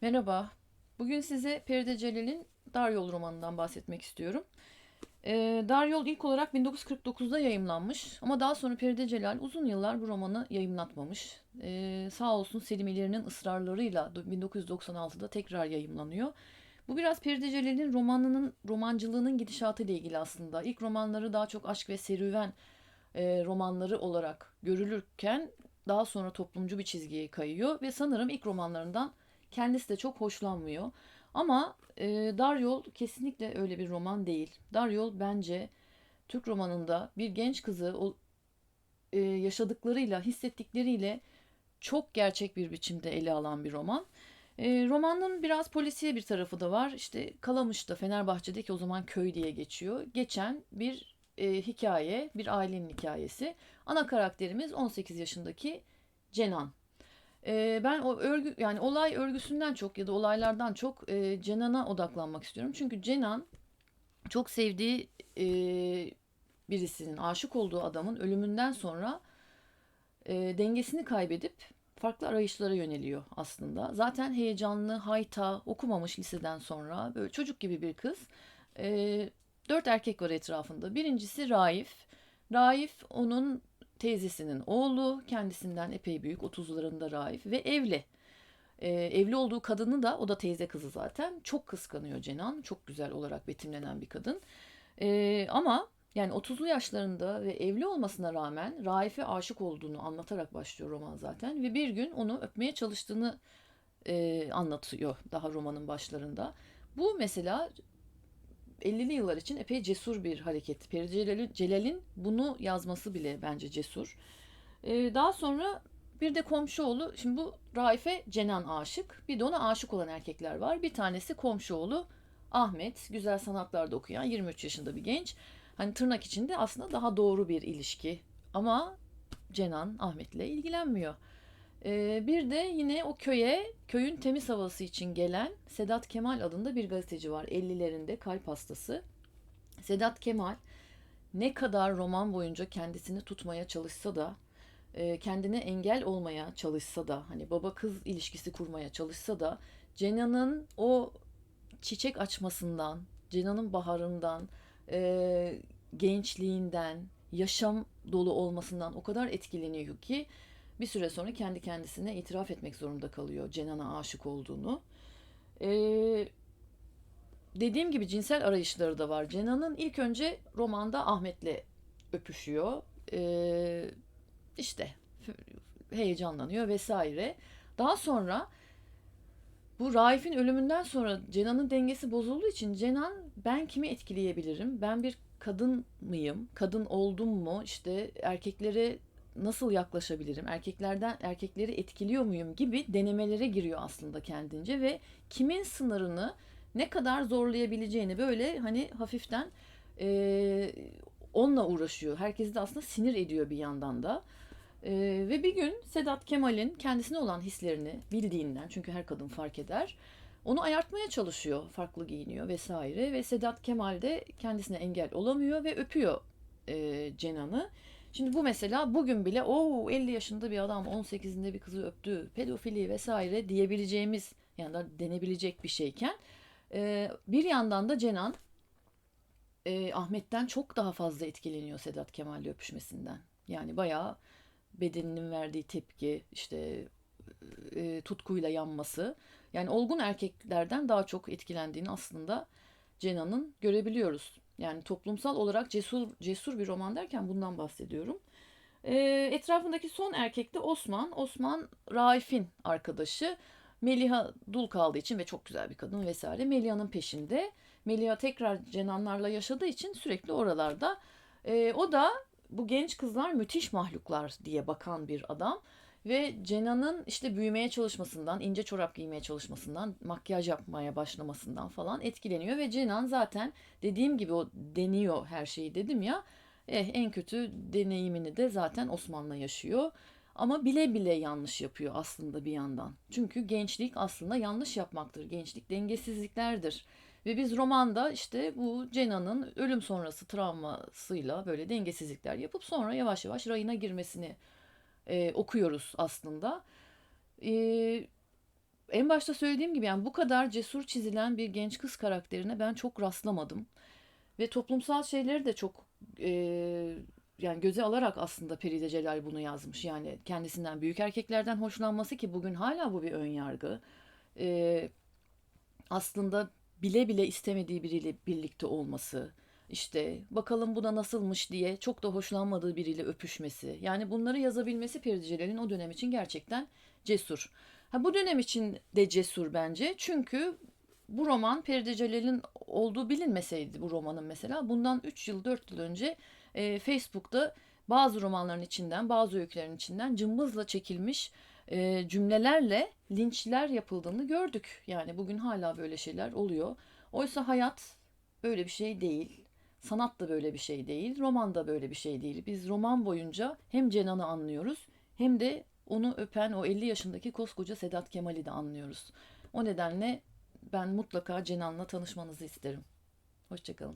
Merhaba. Bugün size Feride Celal'in Dar Yol romanından bahsetmek istiyorum. Ee, Dar Yol ilk olarak 1949'da yayımlanmış ama daha sonra Feride Celal uzun yıllar bu romanı yayımlatmamış. Ee, sağ olsun Selim İleri'nin ısrarlarıyla 1996'da tekrar yayımlanıyor. Bu biraz Feride Celal'in romanının romancılığının gidişatı ile ilgili aslında. İlk romanları daha çok aşk ve serüven e, romanları olarak görülürken daha sonra toplumcu bir çizgiye kayıyor ve sanırım ilk romanlarından kendisi de çok hoşlanmıyor. Ama e, Dar kesinlikle öyle bir roman değil. Dar Yol bence Türk romanında bir genç kızı o, e, yaşadıklarıyla, hissettikleriyle çok gerçek bir biçimde ele alan bir roman. E, romanın biraz polisiye bir tarafı da var. İşte Kalamış'ta, Fenerbahçe'deki o zaman köy diye geçiyor. Geçen bir e, hikaye, bir ailenin hikayesi. Ana karakterimiz 18 yaşındaki Cenan. Ben o örgü yani olay örgüsünden çok ya da olaylardan çok e, Cenan'a odaklanmak istiyorum. Çünkü Cenan çok sevdiği e, birisinin, aşık olduğu adamın ölümünden sonra e, dengesini kaybedip farklı arayışlara yöneliyor aslında. Zaten heyecanlı, hayta, okumamış liseden sonra böyle çocuk gibi bir kız. E, dört erkek var etrafında. Birincisi Raif. Raif onun teyzesinin oğlu, kendisinden epey büyük, 30'larında Raif ve evli. E, evli olduğu kadını da, o da teyze kızı zaten, çok kıskanıyor Cenan. Çok güzel olarak betimlenen bir kadın. E, ama yani 30'lu yaşlarında ve evli olmasına rağmen Raif'e aşık olduğunu anlatarak başlıyor roman zaten. Ve bir gün onu öpmeye çalıştığını e, anlatıyor daha romanın başlarında. Bu mesela 50'li yıllar için epey cesur bir hareket. Peri Celal'in bunu yazması bile bence cesur. Ee, daha sonra bir de komşu oğlu, şimdi bu Raife Cenan aşık. Bir de ona aşık olan erkekler var. Bir tanesi komşu oğlu Ahmet. Güzel sanatlarda okuyan 23 yaşında bir genç. Hani tırnak içinde aslında daha doğru bir ilişki. Ama Cenan Ahmet'le ilgilenmiyor. Ee, bir de yine o köye, köyün temiz havası için gelen Sedat Kemal adında bir gazeteci var. 50'lerinde kalp hastası. Sedat Kemal ne kadar roman boyunca kendisini tutmaya çalışsa da, e, kendine engel olmaya çalışsa da, hani baba kız ilişkisi kurmaya çalışsa da, Cenan'ın o çiçek açmasından, Cenan'ın baharından, e, gençliğinden, yaşam dolu olmasından o kadar etkileniyor ki bir süre sonra kendi kendisine itiraf etmek zorunda kalıyor Cenan'a aşık olduğunu. Ee, dediğim gibi cinsel arayışları da var. Cenan'ın ilk önce romanda Ahmet'le öpüşüyor. Ee, işte heyecanlanıyor vesaire. Daha sonra bu Raif'in ölümünden sonra Cenan'ın dengesi bozulduğu için Cenan ben kimi etkileyebilirim? Ben bir kadın mıyım? Kadın oldum mu? İşte erkeklere nasıl yaklaşabilirim? Erkeklerden erkekleri etkiliyor muyum gibi denemelere giriyor aslında kendince ve kimin sınırını ne kadar zorlayabileceğini böyle hani hafiften e, onunla uğraşıyor. Herkesi de aslında sinir ediyor bir yandan da. E, ve bir gün Sedat Kemal'in kendisine olan hislerini bildiğinden çünkü her kadın fark eder. Onu ayartmaya çalışıyor. Farklı giyiniyor vesaire ve Sedat Kemal de kendisine engel olamıyor ve öpüyor e, Cenan'ı. Şimdi bu mesela bugün bile o 50 yaşında bir adam 18'inde bir kızı öptü, pedofili vesaire diyebileceğimiz yani da denebilecek bir şeyken bir yandan da Cenan Ahmet'ten çok daha fazla etkileniyor Sedat Kemal'le öpüşmesinden. Yani bayağı bedeninin verdiği tepki, işte tutkuyla yanması. Yani olgun erkeklerden daha çok etkilendiğini aslında Cenan'ın görebiliyoruz. Yani toplumsal olarak cesur cesur bir roman derken bundan bahsediyorum. E, etrafındaki son erkek de Osman. Osman Raif'in arkadaşı. Meliha dul kaldığı için ve çok güzel bir kadın vesaire. Meliha'nın peşinde. Meliha tekrar Cenanlarla yaşadığı için sürekli oralarda. E, o da bu genç kızlar müthiş mahluklar diye bakan bir adam. Ve Cenan'ın işte büyümeye çalışmasından, ince çorap giymeye çalışmasından, makyaj yapmaya başlamasından falan etkileniyor. Ve Cenan zaten dediğim gibi o deniyor her şeyi dedim ya. Eh, en kötü deneyimini de zaten Osman'la yaşıyor. Ama bile bile yanlış yapıyor aslında bir yandan. Çünkü gençlik aslında yanlış yapmaktır. Gençlik dengesizliklerdir. Ve biz romanda işte bu Cenan'ın ölüm sonrası travmasıyla böyle dengesizlikler yapıp sonra yavaş yavaş rayına girmesini e, okuyoruz aslında. E, en başta söylediğim gibi yani bu kadar cesur çizilen bir genç kız karakterine ben çok rastlamadım. Ve toplumsal şeyleri de çok e, yani göze alarak aslında Peride Celal bunu yazmış. Yani kendisinden büyük erkeklerden hoşlanması ki bugün hala bu bir ön yargı. E, aslında bile bile istemediği biriyle birlikte olması, işte bakalım bu da nasılmış diye çok da hoşlanmadığı biriyle öpüşmesi. Yani bunları yazabilmesi Feride Celal'in o dönem için gerçekten cesur. Ha, bu dönem için de cesur bence. Çünkü bu roman Feride Celal'in olduğu bilinmeseydi bu romanın mesela bundan 3 yıl 4 yıl önce e, Facebook'ta bazı romanların içinden bazı öykülerin içinden cımbızla çekilmiş e, cümlelerle linçler yapıldığını gördük. Yani bugün hala böyle şeyler oluyor. Oysa hayat böyle bir şey değil. Sanat da böyle bir şey değil. Roman da böyle bir şey değil. Biz roman boyunca hem Cenan'ı anlıyoruz hem de onu öpen o 50 yaşındaki koskoca Sedat Kemal'i de anlıyoruz. O nedenle ben mutlaka Cenan'la tanışmanızı isterim. Hoşçakalın.